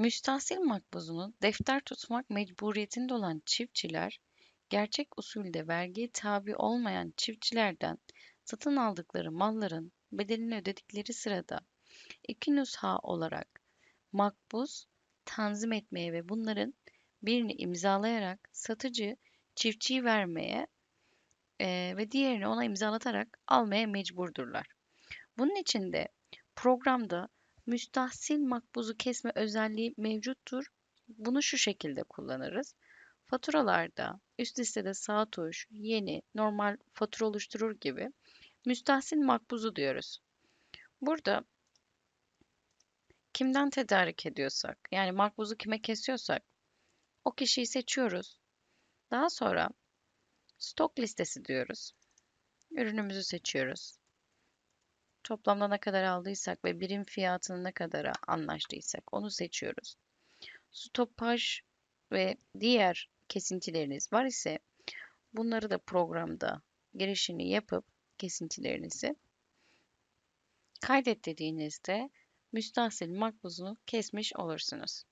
Müstahsil makbuzunu defter tutmak mecburiyetinde olan çiftçiler, gerçek usulde vergiye tabi olmayan çiftçilerden satın aldıkları malların bedelini ödedikleri sırada iki nüsha olarak makbuz tanzim etmeye ve bunların birini imzalayarak satıcı çiftçiyi vermeye e, ve diğerini ona imzalatarak almaya mecburdurlar. Bunun için de programda müstahsil makbuzu kesme özelliği mevcuttur. Bunu şu şekilde kullanırız. Faturalarda üst listede sağ tuş, yeni, normal fatura oluşturur gibi müstahsil makbuzu diyoruz. Burada kimden tedarik ediyorsak, yani makbuzu kime kesiyorsak o kişiyi seçiyoruz. Daha sonra stok listesi diyoruz. Ürünümüzü seçiyoruz. Toplamda ne kadar aldıysak ve birim fiyatını ne kadara anlaştıysak onu seçiyoruz. Stopaj ve diğer kesintileriniz var ise bunları da programda girişini yapıp kesintilerinizi kaydet dediğinizde müstahsil makbuzunu kesmiş olursunuz.